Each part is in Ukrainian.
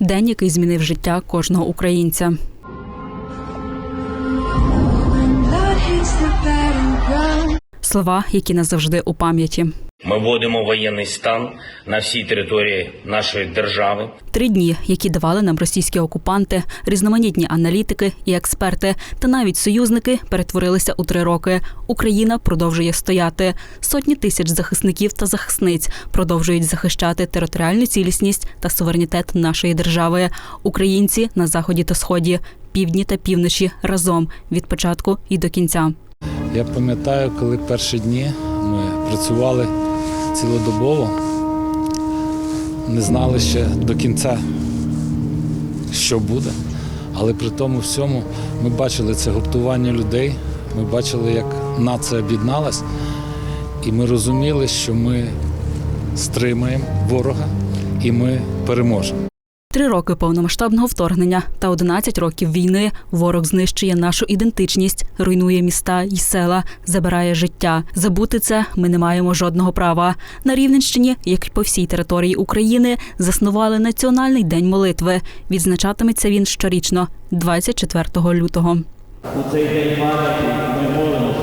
День, який змінив життя кожного українця. Слова, які назавжди у пам'яті. Ми вводимо воєнний стан на всій території нашої держави. Три дні, які давали нам російські окупанти, різноманітні аналітики і експерти, та навіть союзники перетворилися у три роки. Україна продовжує стояти. Сотні тисяч захисників та захисниць продовжують захищати територіальну цілісність та суверенітет нашої держави. Українці на заході та сході, півдні та півночі разом від початку і до кінця. Я пам'ятаю, коли перші дні ми працювали цілодобово, не знали ще до кінця, що буде. Але при тому всьому ми бачили це гуртування людей, ми бачили, як нація об'єдналась, і ми розуміли, що ми стримаємо ворога і ми переможемо. Три роки повномасштабного вторгнення та 11 років війни ворог знищує нашу ідентичність, руйнує міста і села, забирає життя. Забути це ми не маємо жодного права. На Рівненщині, як і по всій території України, заснували національний день молитви. Відзначатиметься він щорічно, 24 лютого. У цей день пам'яті ми молимося,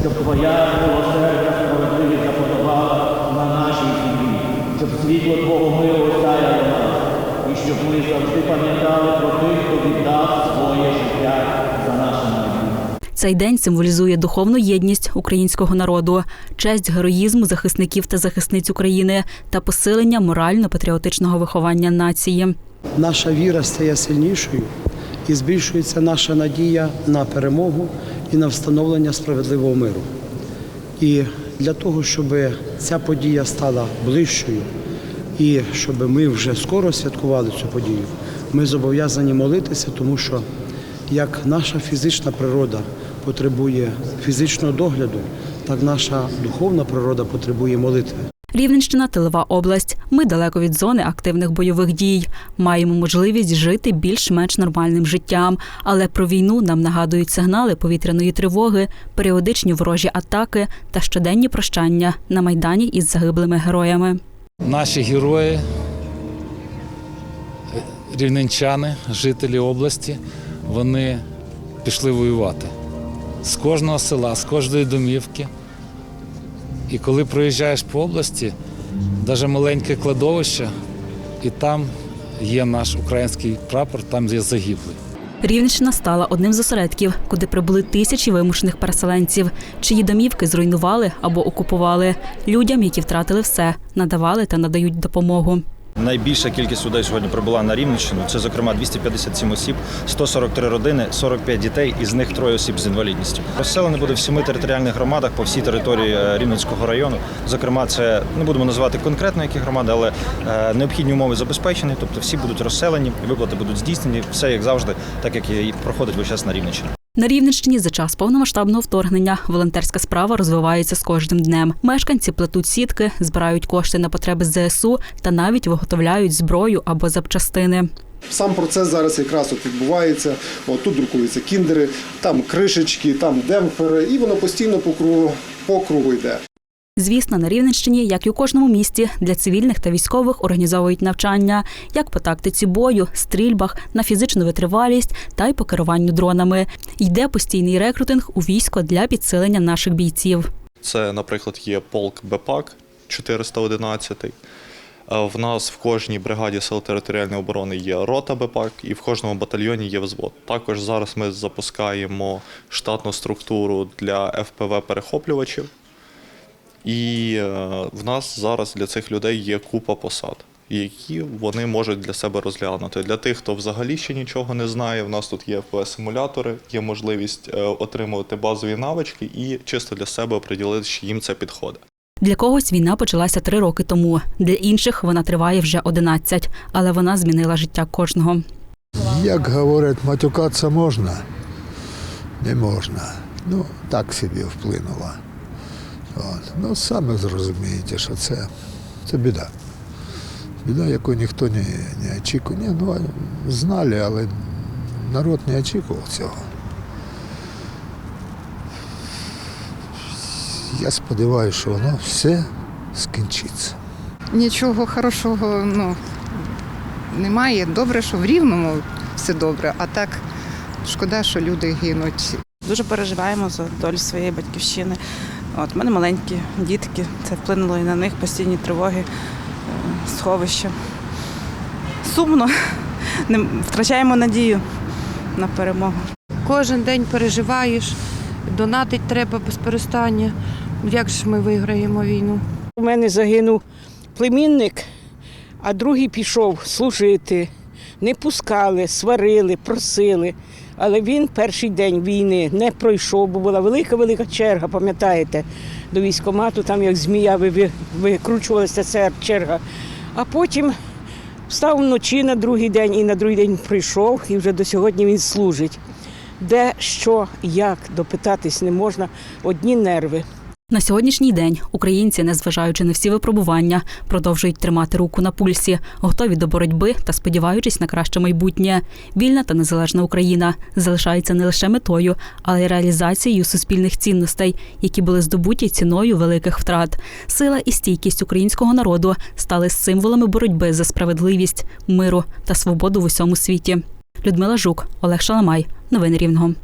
щоб Твоя милосердя справедливість запанувала на нашій землі, щоб світло Твого нас, ми завжди пам'ятали про тих, хто віддав своє життя за наше майбутнє. Цей день символізує духовну єдність українського народу, честь героїзму захисників та захисниць України та посилення морально-патріотичного виховання нації. наша віра стає сильнішою і збільшується наша надія на перемогу і на встановлення справедливого миру. І для того, щоб ця подія стала ближчою, і щоб ми вже скоро святкували цю подію, ми зобов'язані молитися, тому що як наша фізична природа потребує фізичного догляду, так наша духовна природа потребує молитви. Рівненщина тилова область. Ми далеко від зони активних бойових дій. Маємо можливість жити більш-менш нормальним життям. Але про війну нам нагадують сигнали повітряної тривоги, періодичні ворожі атаки та щоденні прощання на майдані із загиблими героями. Наші герої, рівненчани, жителі області, вони пішли воювати з кожного села, з кожної домівки. І коли проїжджаєш по області, навіть маленьке кладовище, і там є наш український прапор, там є загиблий. Рівненщина стала одним з осередків, куди прибули тисячі вимушених переселенців, чиї домівки зруйнували або окупували. Людям, які втратили все, надавали та надають допомогу. Найбільша кількість людей сьогодні прибула на Рівненщину. Це, зокрема, 257 осіб, 143 родини, 45 дітей, із них троє осіб з інвалідністю. Розселено буде в семи територіальних громадах по всій території е, Рівненського району. Зокрема, це не будемо називати конкретно які громади, але е, необхідні умови забезпечені, тобто всі будуть розселені, виплати будуть здійснені, все як завжди, так як і проходить весь час на Рівненщині. На Рівненщині за час повномасштабного вторгнення волонтерська справа розвивається з кожним днем. Мешканці плетуть сітки, збирають кошти на потреби ЗСУ та навіть виготовляють зброю або запчастини. Сам процес зараз якраз от відбувається. От тут друкуються кіндери, там кришечки, там демпфери, і воно постійно по кругу, по кругу йде. Звісно, на Рівненщині, як і у кожному місті, для цивільних та військових організовують навчання як по тактиці бою, стрільбах, на фізичну витривалість та й по керуванню дронами. Йде постійний рекрутинг у військо для підсилення наших бійців. Це, наприклад, є полк БПАК 411. Е, В нас в кожній бригаді сил територіальної оборони є рота БПАК, і в кожному батальйоні є взвод. Також зараз ми запускаємо штатну структуру для ФПВ перехоплювачів. І е, в нас зараз для цих людей є купа посад, які вони можуть для себе розглянути. Для тих, хто взагалі ще нічого не знає, в нас тут є ФПС-симулятори, є можливість е, отримувати базові навички і чисто для себе оприділити, що їм це підходить. Для когось війна почалася три роки тому, для інших вона триває вже 11, але вона змінила життя кожного. Як говорять, матюкатися можна, не можна. Ну, так собі вплинуло. От. Ну, саме зрозумієте, що це, це біда. Біда, яку ніхто не, не очікує. Ні, ну, знали, але народ не очікував цього. Я сподіваюся, що воно все скінчиться. Нічого хорошого ну, немає. Добре, що в рівному все добре, а так шкода, що люди гинуть. Дуже переживаємо за долю своєї батьківщини. От в мене маленькі дітки, це вплинуло і на них постійні тривоги, е, сховища. Сумно, не втрачаємо надію на перемогу. Кожен день переживаєш, донатить треба без перестання. Як ж ми виграємо війну? У мене загинув племінник, а другий пішов служити. Не пускали, сварили, просили. Але він перший день війни не пройшов, бо була велика-велика черга, пам'ятаєте, до військомату, там як змія ви- ви- викручувалася ця черга. А потім встав вночі на другий день і на другий день прийшов, і вже до сьогодні він служить. Де, що, як допитатись не можна, одні нерви. На сьогоднішній день українці, незважаючи на всі випробування, продовжують тримати руку на пульсі, готові до боротьби та сподіваючись на краще майбутнє. Вільна та незалежна Україна залишається не лише метою, але й реалізацією суспільних цінностей, які були здобуті ціною великих втрат. Сила і стійкість українського народу стали символами боротьби за справедливість, миру та свободу в усьому світі. Людмила Жук, Олег Шаламай. Новини Рівного.